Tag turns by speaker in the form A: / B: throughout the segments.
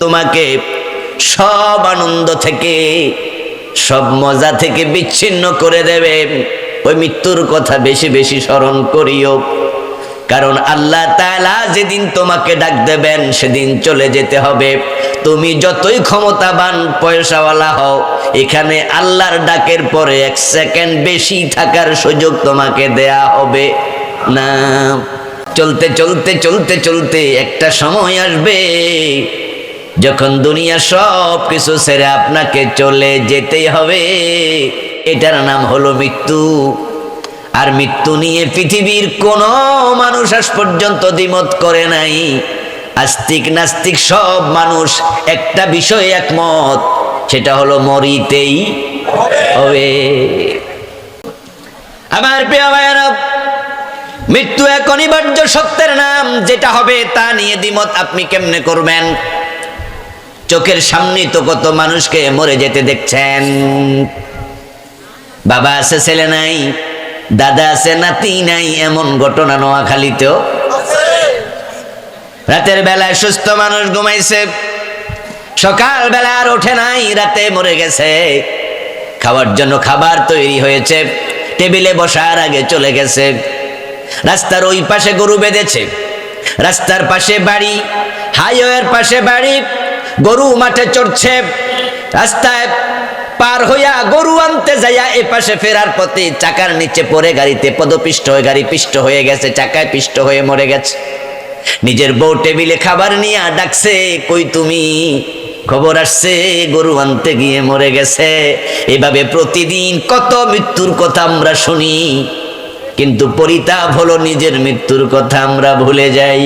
A: তোমাকে সব আনন্দ থেকে, সব মজা থেকে বিচ্ছিন্ন করে দেবে। ওই মৃত্যুর কথা বেশি বেশি স্মরণ করিও। কারণ আল্লাহ তাআলা যেদিন তোমাকে ডাক দেবেন, সেদিন চলে যেতে হবে। তুমি যতই ক্ষমতাবান, পয়সাওয়ালা হও, এখানে আল্লাহর ডাকের পরে এক সেকেন্ড বেশি থাকার সুযোগ তোমাকে দেয়া হবে না। চলতে চলতে চলতে চলতে একটা সময় আসবে। যখন দুনিয়া সব কিছু ছেড়ে আপনাকে চলে যেতেই হবে, এটার নাম হলো মৃত্যু। আর মৃত্যু নিয়ে পৃথিবীর কোন মানুষ আজ পর্যন্ত দ্বিমত করে নাই। আস্তিক নাস্তিক সব মানুষ একটা বিষয়ে একমত, সেটা হলো মরিতেই হবে। আমার প্রিয় ভাইয়েরা, মৃত্যু এক অনিবার্য সত্যের নাম, যেটা হবে তা নিয়ে দ্বিমত আপনি কেমনে করবেন? চোখের সামনে তো কত মানুষকে মরে যেতে দেখছেন। বাবা আছে, ছেলে নাই, দাদা আছে, নাতি নাই, এমন ঘটনা নোয়াখালীতেও। রাতের বেলায় সুস্থ মানুষ ঘুমাইছে সকাল বেলা আর ওঠে নাই, রাতে মরে গেছে। খাওয়ার জন্য খাবার তৈরি হয়েছে, টেবিলে বসার আগে চলে গেছে। রাস্তার ওই পাশে গরু বেঁধেছে, রাস্তার পাশে বাড়ি, হাইওয়ের পাশে বাড়ি গরু মাঠে চড়ছে, রাস্তায় পার হইয়া গরু আনতে যাইয়া এ পাশে ফেরার পথে চাকার নিচে পড়ে গাড়িতে পদপিষ্ট হয়ে গাড়ি পিষ্ট হয়ে গেছে, চাকায় পিষ্ট হয়ে মরে গেছে। নিজের বউ টেবিলে খাবার নিয়ে ডাকছে, কই তুমি? খবর আসছে, গরু আনতে গিয়ে মরে গেছে। এভাবে প্রতিদিন কত মৃত্যুর কথা আমরা শুনি, কিন্তু পরিতাপ হলো নিজের মৃত্যুর কথা আমরা ভুলে যাই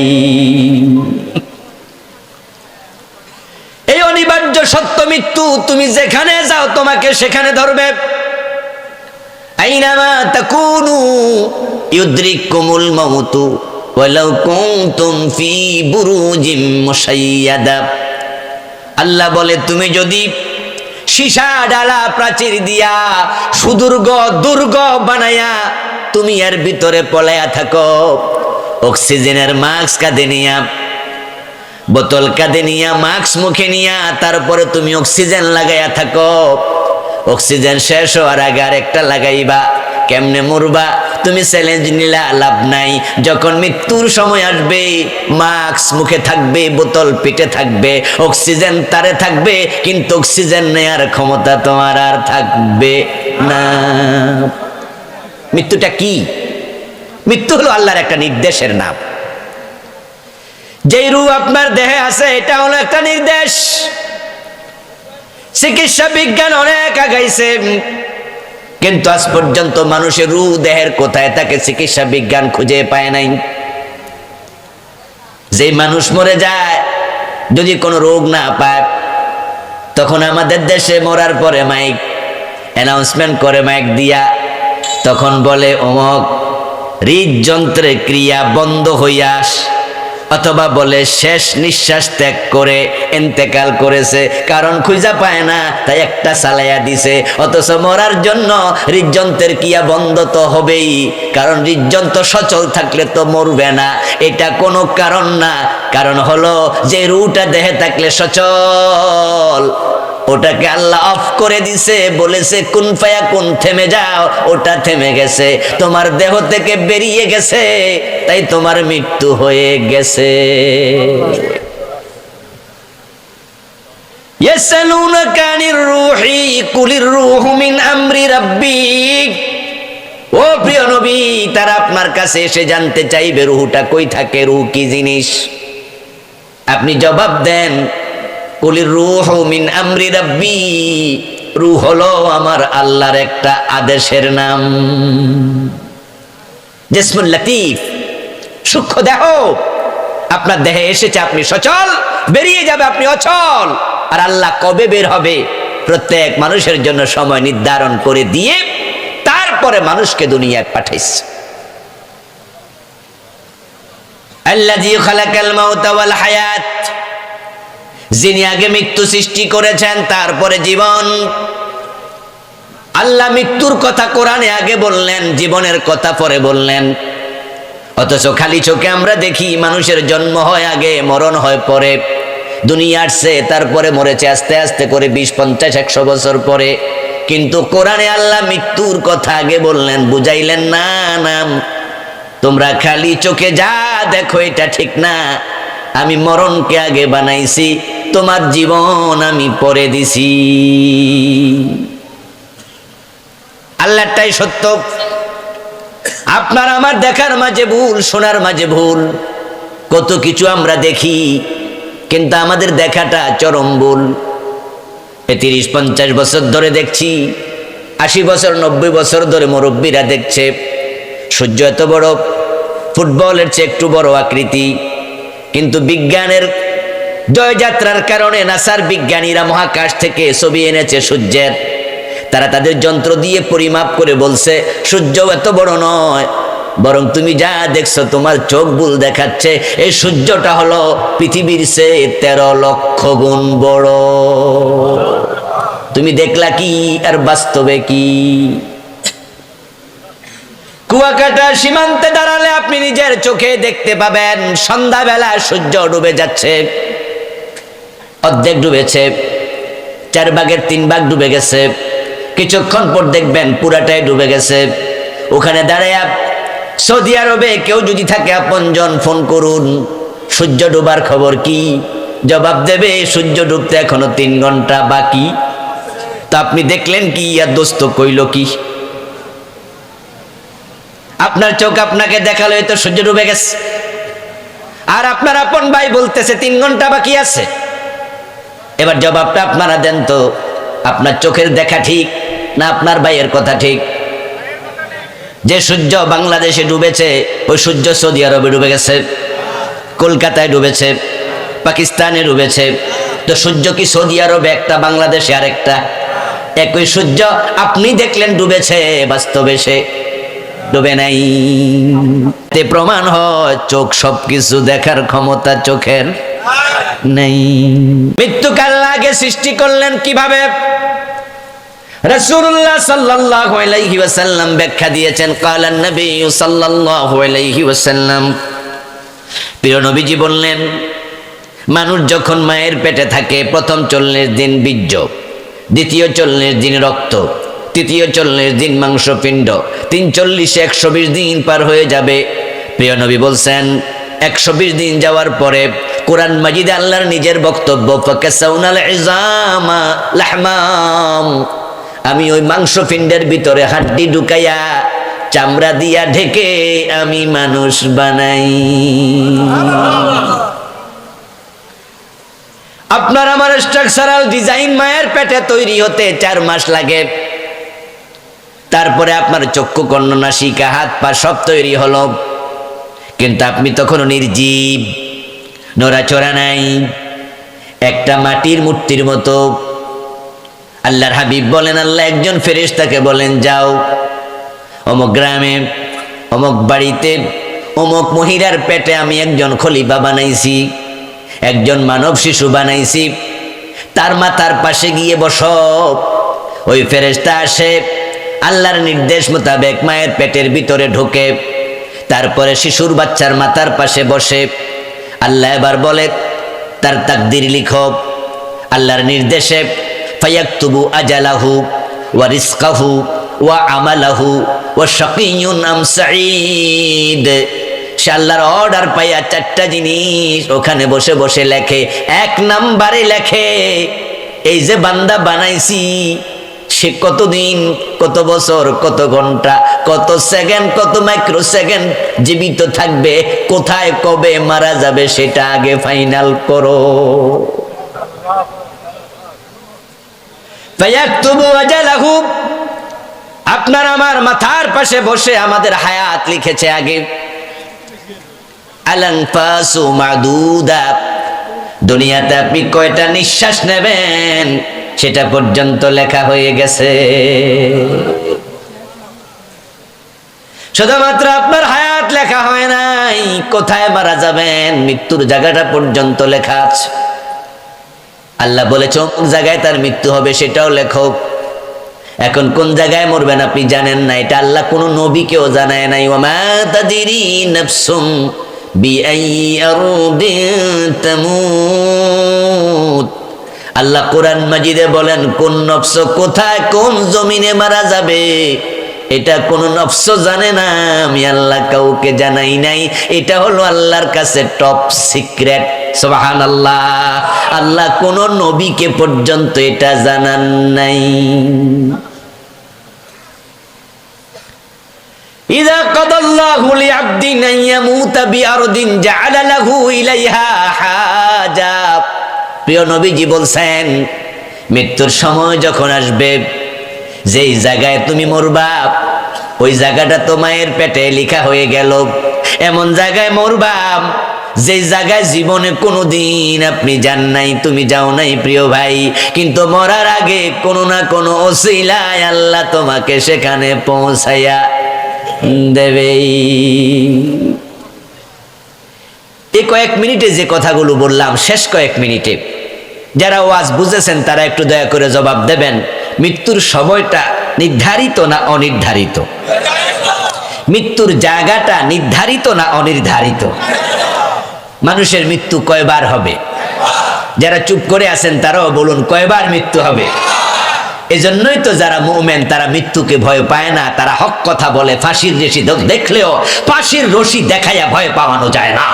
A: এই অনিবার্য সত্য মৃত্যু, তুমি যেখানে যাও তোমাকে সেখানে ধরবে। আল্লাহ বলে, তুমি যদি সীসা ডালা প্রাচীর দিয়া সুদুর্গ, দুর্গ বানায়া তুমি এর ভিতরে পলায়া থাকো, অক্সিজেনের মাস্ক কাঁধে নিয়া বোতল কাঁধে নিয়া মাস্ক মুখে নিয়া, তারপরে তুমি অক্সিজেন লাগাইয়া থাকো। অক্সিজেন শেষ হওয়ার আগে আরেকটা লাগাইবা, কেমনে মরবা? তুমি চ্যালেঞ্জ নিলা, লাভ নাই। যখন মৃত্যুর সময় আসবে মাস্ক মুখে থাকবে, বোতল পেটে থাকবে অক্সিজেন তারে থাকবে, কিন্তু অক্সিজেন নেয়ার ক্ষমতা তোমার আর থাকবে না। মৃত্যুটা কি? মৃত্যু হলো আল্লাহর একটা নির্দেশের নাম। যেই রূপ আপনার দেহে আছে, এটা হলো একটা নির্দেশ। চিকিৎসা বিজ্ঞান অনেক আগাইছে। কিন্তু আজ পর্যন্ত মানুষের রু দেহের কোথায়, তাকে চিকিৎসা বিজ্ঞান খুঁজে পায় নাই। যে মানুষ মরে যায়, যদি কোনো রোগ না পায়, তখন আমাদের দেশে মরার পরে মাইক অ্যানাউন্সমেন্ট করে মাইক দিয়া, তখন বলে, অমক হৃদযন্ত্রের ক্রিয়া বন্ধ হইয়াস অথবা বলে শেষ নিঃশ্বাস ত্যাগ করে এন্তেকাল করেছে, কারণ খুঁজা পায় না, তাই একটা চালাইয়া দিছে। অথচ মরার জন্য হৃদযন্ত্রের ক্রিয়া বন্ধ তো হবেই, কারণ হৃদযন্ত্র সচল থাকলে তো মরবে না। এটা কোনো কারণ না, কারণ হলো যে রুটা দেহে থাকলে সচল। ওটাকে আল্লাহ অফ করে দিছে বলেছে কোন ফায়া কোন থেমে যাও ওটা থেমে গেছে তোমার দেহ থেকে বেরিয়ে গেছে তাই তোমার মৃত্যু হয়ে গেছে يسألونك عن الروح قل الروح من أمر ربك ও প্রিয় নবী তারা আপনার কাছে এসে জানতে চাইবে রুহুটা কই থাকে রুহ কি জিনিস আপনি জবাব দেন কুলির রুহ মিন আমরি রাব্বি। রুহ হলো আমার আল্লাহর একটা আদেশের নাম। জেসমুল লতিফ, সূক্ষ্ম দেহ। আপনার দেহে এসেছে, আপনি সচল, বেরিয়ে যাবে, আপনি অচল। আর আল্লাহ কবে বের হবে? প্রত্যেক মানুষের জন্য সময় নির্ধারণ করে দিয়ে তারপরে মানুষকে দুনিয়ায় পাঠাইছে। আল্লাযী খালাকাল মাউতা ওয়াল হায়াত। যিনি আগে মৃত্যু সৃষ্টি করেছেন, তারপরে জীবন। আল্লাহ মৃত্যুর কথা কোরআনে আগে বললেন, জীবনের কথা পরে বললেন। অথচ খালি চোখে আমরা দেখি, মানুষের জন্ম হয় আগে, মরণ হয় পরে। দুনিয়া আসছে, তারপরে মরেছে, আস্তে আস্তে করে বিশ, পঞ্চাশ, একশো বছর পরে। কিন্তু কোরআনে আল্লাহ মৃত্যুর কথা আগে বললেন, বুঝাইলেন, না নাম তোমরা খালি চোখে যা দেখো, এটা ঠিক না। আমি মরণকে আগে বানাইছি তোমার জীবন আমি পরে দিছি। আল্লাহটাই সত্য। আপনার আমার দেখার মাঝে ভুল, শোনার মাঝে ভুল। কত কিছু আমরা দেখি, কিন্তু আমাদের দেখাটা চরম ভুল। এ তিরিশ, পঞ্চাশ বছর ধরে দেখছি, আশি বছর, নব্বই বছর ধরে মুরব্বীরা দেখছে। সূর্য এত বড়, ফুটবলের চেয়ে একটু বড় আকৃতি। কিন্তু বিজ্ঞানের জয়যাত্রার কারণে নাসার বিজ্ঞানীরা মহাকাশ থেকে ছবি এনেছে সূর্যের। তারা তাদের যন্ত্র দিয়ে পরিমাপ করে বলছে, সূর্য এত বড় নয়, বরং তুমি যা দেখছ তোমার চোখ ভুল দেখাচ্ছে, এই সূর্যটা হলো পৃথিবীর সে তেরো লক্ষ গুণ বড়। তুমি দেখলা কি আর বাস্তবে কি? কুয়াকাটা সীমান্তে দাঁড়ালে আপনি নিজের চোখে দেখতে পাবেন, সন্ধ্যাবেলা সূর্য ডুবে যাচ্ছে। অর্ধেক ডুবেছে, চার ভাগের তিন ভাগ ডুবে গেছে। কিছুক্ষণ পর দেখবেন পুরাটাই ডুবে গেছে। ওখানে দাঁড়ায় সৌদি আরবে কেউ যদি থাকে, আপনজন ফোন করুন, সূর্য ডুবার খবর কি? জবাব দেবে, সূর্য ডুবতে এখনও তিন ঘণ্টা বাকি। তা আপনি দেখলেন কি আর দোস্ত কইল কি? আপনার চোখ আপনাকে দেখাল তো সূর্য ডুবে গেছে। আর আপনার আপন ভাই বলতেছে, তিন ঘণ্টা বাকি আছে। এবার জবাবটা আপনারা দেন তো। আপনার চোখের দেখা ঠিক না আপনার ভাইয়ের কথা ঠিক? যে সূর্য বাংলাদেশে ডুবেছে, ওই সূর্য সৌদি আরবে ডুবে গেছে, কলকাতায় ডুবেছে, পাকিস্তানে ডুবেছে। তো সূর্য কি সৌদি আরবে একটা, বাংলাদেশে আরেকটা? একই সূর্য আপনি দেখলেন ডুবেছে, বাস্তবে সে ডুবে নাই। তে প্রমাণ হয়, চোখ সবকিছু দেখার ক্ষমতা চোখের। নেই। মৃত্যুকাল আগে সৃষ্টি করলেন কীভাবে? ব্যাখ্যা দিয়েছেন কালান নবী প্রিয় নবীজি বললেন, মানুষ যখন মায়ের পেটে থাকে, প্রথম চল্লিশ দিন বীর্য, দ্বিতীয় চল্লিশ দিন রক্ত, তৃতীয় চল্লিশ দিন মাংসপিণ্ড, তিন চল্লিশে একশো বিশ দিন পার হয়ে যাবে। প্রিয় নবী বলছেন, একশো বিশ দিন যাওয়ার পরে কোরআন মাজিদে আল্লাহর নিজের বক্তব্য আমি ওই মাংস পিণ্ডের ভিতরে হাড্ডি ঢুকাইয়া, চামড়া দিয়া ঢেকে আমি মানুষ বানাই। আপনার আমার স্ট্রাকচারাল ডিজাইন মায়ের পেটে তৈরি হতে চার মাস লাগে। তারপরে আপনার চক্ষু কর্ণ নাসিকা হাত পা সব তৈরি হলো। কিন্তু আপনি তখনও নির্জীব। নড়াচড়া নাই। একটা মাটির মূর্তির মতো। আল্লাহর হাবিব বলেন, আল্লাহ একজন ফেরেশতাকে বলেন, যাও। অমুক গ্রামে, অমুক বাড়িতে, অমুক মহিলার পেটে আমি একজন খলিফা বানাইছি, একজন মানব শিশু বানাইছি। তার মাথার পাশে গিয়ে বস। ওই ফেরেশতা আসে, আল্লাহর নির্দেশ মোতাবেক মায়ের পেটের ভিতরে ঢোকে। তারপরে শিশুর বাচ্চার মাথার পাশে বসে। আল্লাহ এবার বলে, তার তাকদির লিখো আল্লাহর নির্দেশে, ফায়াক্তুবু আজালাহু ওয়া রিজকাহু ওয়া আমালাহু ওয়া শাকিয়ুন আম সাঈদ। সে আল্লাহর অর্ডার পাইয়া চারটা জিনিস ওখানে বসে বসে লেখে, এক নাম্বারে লেখে, এই যে বান্দা বানাইছি সে কতদিন, কত বছর, কত ঘণ্টা, কত সেকেন্ড, কত মাইক্রো সেকেন্ড জীবিত থাকবে, কোথায়, কবে মারা যাবে সেটা আগে ফাইনাল করো। আপনার আমার মাথার পাশে বসে আমাদের হায়াত লিখেছে আগে। দুনিয়াতে আপনি কয়টা নিঃশ্বাস নেবেন? সেটা পর্যন্ত লেখা হয়ে গেছে। শুধুমাত্র আপনার হায়াত লেখা হয় নাই, কোথায় মারা যাবেন? মৃত্যুর জায়গাটা পর্যন্ত লেখা আছে। আল্লাহ বলেছ কোন জায়গায় তার মৃত্যু হবে, সেটাও লেখক এখন কোন জায়গায় মরবেন আপনি জানেন না, এটা আল্লাহ কোনো নবীকেও জানায় নাই। ওমা তাদিরি নাফসুম বিআই আরদিন তামুত। আল্লাহ কোরআন মাজিদে বলেন কোন নফস কোথায় কোন জমিনে মারা যাবে এটা কোন নফস জানে না আমি আল্লাহ কাউকে জানাই নাই এটা হলো আল্লাহর কাছে টপ সিক্রেট সোহান আল্লাহ আল্লাহ কোন নবীকে পর্যন্ত এটা জানান নাই إذا قضى الله لعبد أن يموت بأرض جعل له إليها حاجة প্রিয় নবীজি বলছেন, মৃত্যুর সময় যখন আসবে, যেই জায়গায় তুমি মরবা, ওই জায়গাটা তো মায়ের পেটে লেখা হয়ে গেল। এমন জায়গায় মরবা যে জায়গায় জীবনে কোনোদিন আপনি যান নাই, তুমি যাও নাই প্রিয় ভাই। কিন্তু মরার আগে কোনো না কোনো ওসিলায় আল্লাহ তোমাকে সেখানে পৌঁছাইয়া দেবেই। এই কয়েক মিনিটে যে কথাগুলো বললাম, শেষ কয়েক মিনিটে। যারা ওয়াজ বুঝেছেন, তারা একটু দয়া করে জবাব দেবেন, মৃত্যুর সময়টা নির্ধারিত না অনির্ধারিত? মৃত্যুর জায়গাটা নির্ধারিত না অনির্ধারিত? মানুষের মৃত্যু কয়বার হবে? যারা চুপ করে আছেন, তারাও বলুন, কয়বার মৃত্যু হবে? এজন্যই তো যারা মুমেন, তারা মৃত্যুকে ভয় পায় না। তারা হক কথা বলে, ফাঁসির রশি দেখলেও, ফাঁসির রশি দেখাইয়া ভয় পাওয়ানো যায় না।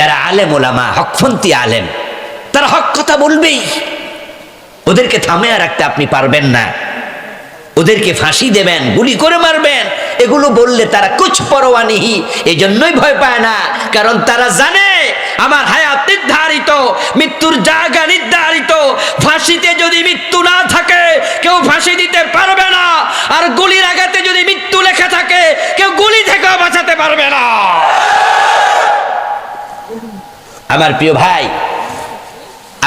A: যারা আলেম ওলামা হকফন্তি আলেম, তারা হক কথা বলবেই। ওদেরকে থামিয়ে রাখতে আপনি পারবেন না। ওদেরকে ফাঁসি দেবেন, গুলি করে মারবেন। এগুলো বললে তারা কুছ পরোয়া এই জন্যই ভয় পায় না। কারণ তারা জানে, আমার হায়াত নির্ধারিত, মৃত্যুর জায়গা নির্ধারিত। ফাঁসিতে যদি মৃত্যু না থাকে, কেউ ফাঁসি দিতে পারবে না আর গুলির আঘাতে যদি মৃত্যু লেখা থাকে কেউ গুলি থেকেও বাঁচাতে পারবে না আমার প্রিয় ভাই,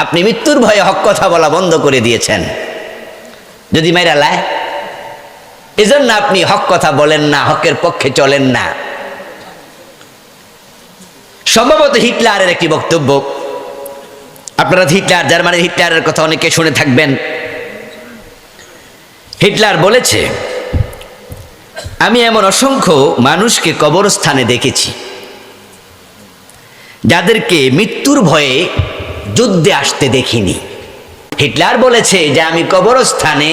A: আপনি মৃত্যুর ভয়ে হক কথা বলা বন্ধ করে দিয়েছেন। যদি মেরা লায় এজন্য আপনি হক কথা বলেন না, হকের পক্ষে চলেন না। সম্ভবত হিটলারের একটি বক্তব্য। আপনারা হিটলার, জার্মানির হিটলারের কথা অনেকে শুনে থাকবেন। হিটলার বলেছে, আমি এমন অসংখ্য মানুষকে কবরস্থানে দেখেছি। যাদেরকে মৃত্যুর ভয়ে যুদ্ধে আসতে দেখিনি। হিটলার বলেছে যে, আমি কবরস্থানে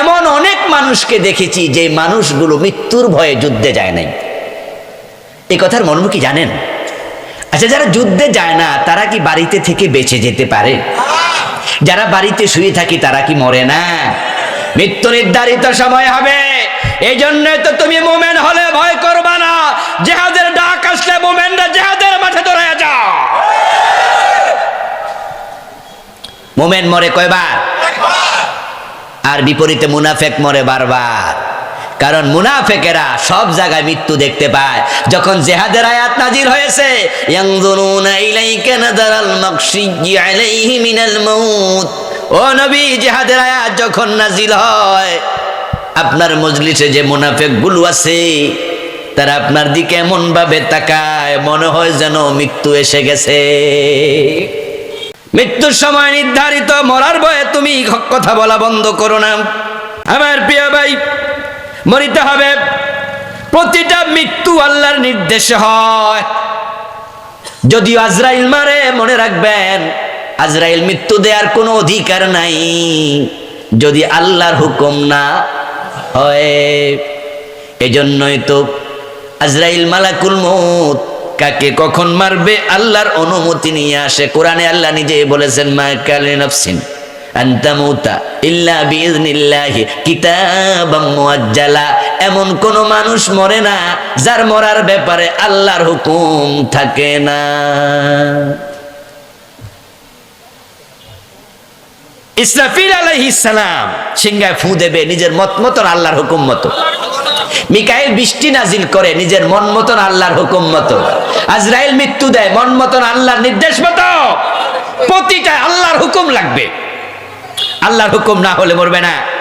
A: এমন অনেক মানুষকে দেখেছি যে মানুষগুলো মৃত্যুর ভয়ে যুদ্ধে যায় নাই। এই কথার মর্ম কি জানেন? আচ্ছা যারা যুদ্ধে যায় না, তারা কি বাড়িতে থেকে বেঁচে যেতে পারে? যারা বাড়িতে শুয়ে থাকি, তারা কি মরে না? মৃত্যু নির্ধারিত সময় হবে। এই জন্য তো তুমি মোমেন হলে ভয় করবা না। জেহাদের ডাক আসলে মোমেনরা জেহাদের মাঠে দৌড়ায় যাও মোমেন মরে কয়বার? আর বিপরীতে মুনাফেক মরে বারবার। কারণ মুনাফেকেরা সব জায়গায় মৃত্যু দেখতে পায়। যখন জেহাদের আয়াত নাজির হয়েছে ও নবী জেহাদের আয়াত যখন নাজিল হয় আপনার মজলিসে যে মুনাফেকগুলো আছে তারা আপনার দিকে এমন ভাবে তাকায় মনে হয় যেন মৃত্যু এসে গেছে। মৃত্যুর সময় নির্ধারিত মরার ভয়ে তুমি কথা বলা বন্ধ করো না। আমার প্রিয় ভাই, মরিতে হবে। প্রতিটা মৃত্যু আল্লাহর নির্দেশ হয়। যদিও আজরাইল মারে, মনে রাখবেন, আজরাইল মৃত্যু দেওয়ার কোনো অধিকার নাই। যদি আল্লাহর হুকুম না হয়, এজন্যই তো আজরাইল মালাকুল মৌত কাকে কখন মারবে আল্লাহর অনুমতি নিয়ে আসে। কোরআনে আল্লাহ নিজেই বলেছেন, মা কালে নফসিন এমন কোন মানুষ মরে না, যার মরার ব্যাপারে আল্লাহর হুকুম থাকে না। ইসরাফিল আলাইহিস সালাম সিংহায় ফু দেবে, নিজের মত মতন আল্লাহর হুকুম মতো। মিকাইল বৃষ্টি নাজিল করে নিজের মন মতন আল্লাহর হুকুম মতো। আজরাইল মৃত্যু দেয়, মন মতন আল্লাহর নির্দেশ মতো। প্রতিটা আল্লাহর হুকুম লাগবে। আল্লাহর হুকুম না হলে মরবে না।